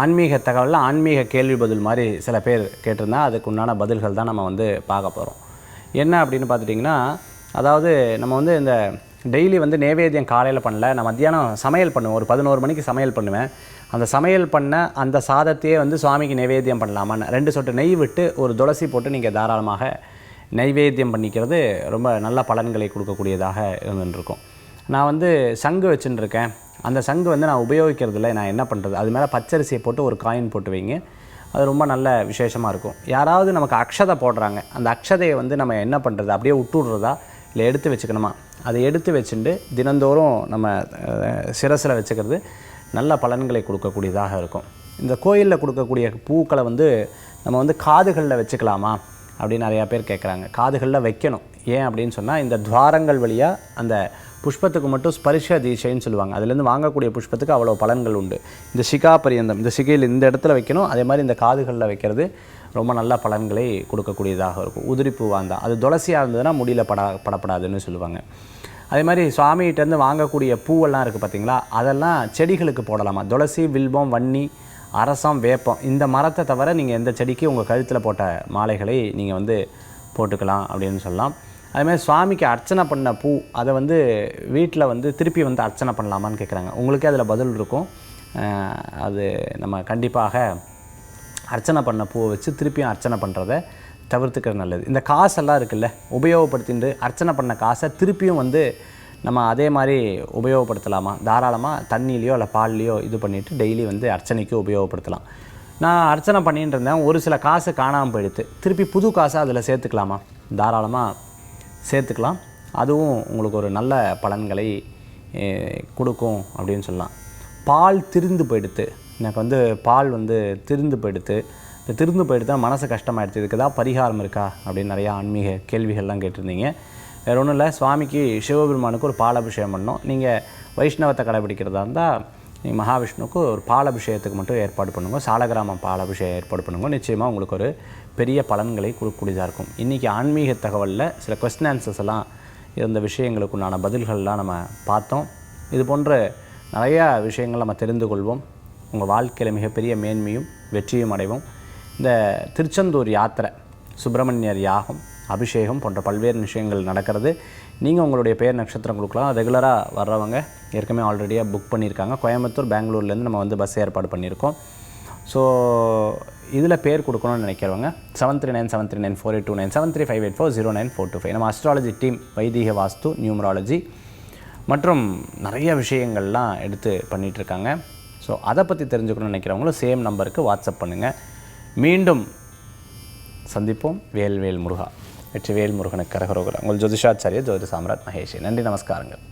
ஆன்மீக தகவலில் ஆன்மீக கேள்வி பதில் மாதிரி சில பேர் கேட்டிருந்தா அதுக்கு உண்டான பதில்கள் தான் நம்ம வந்து பார்க்க போகிறோம் என்ன அப்படின்னு பார்த்துட்டிங்கன்னா அதாவது நம்ம வந்து இந்த டெய்லி வந்து நேவேத்தியம் காலையில் பண்ணல நான் மத்தியானம் சமையல் பண்ணுவேன். ஒரு பதினோரு மணிக்கு சமையல் பண்ணுவேன். அந்த சமையல் பண்ண அந்த சாதத்தையே வந்து சுவாமிக்கு நைவேத்தியம் பண்ணலாமான்னு ரெண்டு சொட்டு நெய் விட்டு ஒரு துளசி போட்டு நீங்கள் தாராளமாக நைவேத்தியம் பண்ணிக்கிறது ரொம்ப நல்ல பலன்களை கொடுக்கக்கூடியதாக இருந்துருக்கும். நான் வந்து சங்கு வச்சுட்டு அந்த சங்கு வந்து நான் உபயோகிக்கிறதில்ல. நான் என்ன பண்ணுறது அது மேலே பச்சரிசியை போட்டு ஒரு காயின் போட்டு வைங்க. அது ரொம்ப நல்ல விசேஷமாக இருக்கும். யாராவது நமக்கு அக்ஷதை போடுறாங்க. அந்த அக்ஷதையை வந்து நம்ம என்ன பண்ணுறது அப்படியே விட்டுடுறதா இல்லை எடுத்து வச்சுக்கணுமா? அதை எடுத்து வச்சுட்டு தினந்தோறும் நம்ம சிரசில் வச்சுக்கிறது நல்ல பலன்களை கொடுக்கக்கூடியதாக இருக்கும். இந்த கோயிலில் கொடுக்கக்கூடிய பூக்களை வந்து நம்ம வந்து காதுகளில் வச்சுக்கலாமா? அப்படின்னு நிறையா பேர் கேட்குறாங்க காதுகளில் வைக்கணும். ஏன் அப்படின்னு சொன்னால் இந்த துவாரங்கள் வழியாக அந்த புஷ்பத்துக்கு மட்டும் ஸ்பரிஷ தீஷைன்னு சொல்லுவாங்க. அதுலேருந்து வாங்கக்கூடிய புஷ்பத்துக்கு அவ்வளோ பலன்கள் உண்டு. இந்த சிகா பரியந்தம் இந்த சிகையில் இந்த இடத்துல வைக்கணும். அதே மாதிரி இந்த காதுகளில் வைக்கிறது ரொம்ப நல்ல பலன்களை கொடுக்கக்கூடியதாக இருக்கும். உதிரிப்பு வாந்தா. அது துளசியாக இருந்ததுன்னா முடியல பட படப்படாதுன்னு சொல்லுவாங்க. அதே மாதிரி சுவாமிகிட்டேருந்து வாங்கக்கூடிய பூவெல்லாம் இருக்குது பார்த்தீங்களா அதெல்லாம் செடிகளுக்கு போடலாமா? துளசி வில்வம் வன்னி அரசம் வேப்பம். இந்த மரத்தை தவிர நீங்கள் எந்த செடிக்கு உங்கள் கழுத்தில் போட்ட மாலைகளை நீங்கள் வந்து போட்டுக்கலாம் அப்படின்னு சொல்லலாம். அதேமாதிரி சுவாமிக்கு அர்ச்சனை பண்ண பூ அதை வந்து வீட்டில் வந்து திருப்பி வந்து அர்ச்சனை பண்ணலாமான்னு கேட்குறாங்க உங்களுக்கே அதில் பதில் இருக்கும். அது நம்ம கண்டிப்பாக அர்ச்சனை பண்ண பூவை வச்சு திருப்பியும் அர்ச்சனை பண்ணுறத தவிர்த்துக்கிறது நல்லது. இந்த காசெல்லாம் இருக்குல்ல உபயோகப்படுத்திட்டு அர்ச்சனை பண்ண காசை திருப்பியும் வந்து நம்ம அதே மாதிரி உபயோகப்படுத்தலாமா? தாராளமாக தண்ணியிலையோ இல்லை பால்லையோ இது பண்ணிவிட்டு டெய்லி வந்து அர்ச்சனைக்கு உபயோகப்படுத்தலாம். நான் அர்ச்சனை பண்ணிகிட்டு இருந்தேன். ஒரு சில காசு காணாமல் போயிடுத்து திருப்பி புது காசை அதில் சேர்த்துக்கலாமா? தாராளமாக சேர்த்துக்கலாம். அதுவும் உங்களுக்கு ஒரு நல்ல பலன்களை கொடுக்கும் அப்படின்னு சொல்லலாம். பால் திரிந்து போயிடுத்து எனக்கு வந்து பால் வந்து திரிந்து போயிடுத்து இந்த திரிந்து தான் மனசு கஷ்டமாயிடுச்சு இதுக்கு தான் பரிகாரம் இருக்கா? அப்படின்னு நிறையா ஆன்மீக கேள்விகள்லாம் கேட்டிருந்தீங்க. வேறு ஒன்றும் இல்லை. சுவாமிக்கு சிவபெருமானுக்கு ஒரு பாலாபிஷேகம் பண்ணோம். நீங்கள் வைஷ்ணவத்தை கடைபிடிக்கிறதா இருந்தால் நீங்கள் மகாவிஷ்ணுவுக்கு ஒரு பாலாபிஷேகத்துக்கு மட்டும் ஏற்பாடு பண்ணுங்க. சாலகிராமம் பாலாபிஷேகம் ஏற்பாடு பண்ணுங்க. நிச்சயமாக உங்களுக்கு ஒரு பெரிய பலன்களை கொடுக்கக்கூடியதாக இருக்கும். இன்றைக்கி ஆன்மீக தகவலில் சில கொஸ்டின் ஆன்சர்ஸ் எல்லாம் இருந்த விஷயங்களுக்குண்டான பதில்கள்லாம் நம்ம பார்த்தோம். இது போன்ற நிறையா விஷயங்கள் நம்ம தெரிந்து கொள்வோம். உங்கள் வாழ்க்கையில் மிகப்பெரிய மேன்மையும் வெற்றியும் அடைவோம். இந்த திருச்செந்தூர் யாத்திரை சுப்பிரமணியர் யாகம் அபிஷேகம் போன்ற பல்வேறு விஷயங்கள் நடக்கிறது. நீங்கள் உங்களுடைய பெயர் நட்சத்திரம் கொடுக்கலாம். ரெகுலராக வர்றவங்க ஏற்கனவே ஆல்ரெடியாக புக் பண்ணியிருக்காங்க. கோயம்புத்தூர் பெங்களூர்லேருந்து நம்ம வந்து பஸ் ஏற்பாடு பண்ணியிருக்கோம். ஸோ இதில் பேர் கொடுக்கணும்னு நினைக்கிறவங்க seven three nine seven three nine four eight two nine seven three five eight four zero nine four two five நம்ம அஸ்ட்ராலஜி டீம் வைதீக வாஸ்து நியூமராலஜி மற்றும் நிறைய விஷயங்கள்லாம் எடுத்து பண்ணிகிட்ருக்காங்க ஸோ அதை பற்றி தெரிஞ்சுக்கணும்னு நினைக்கிறவங்களும் சேம் நம்பருக்கு வாட்ஸ்அப் பண்ணுங்கள் மீண்டும் சந்திப்போம். வேல்வேல் முருகா. வெற்றி வேல் முருகனுக்கு கரகரோகரா உங்கள் ஜோதிஷாச்சாரிய ஜோதி சாம்ராட் மகேஷ் நன்றி நமஸ்காரங்கள்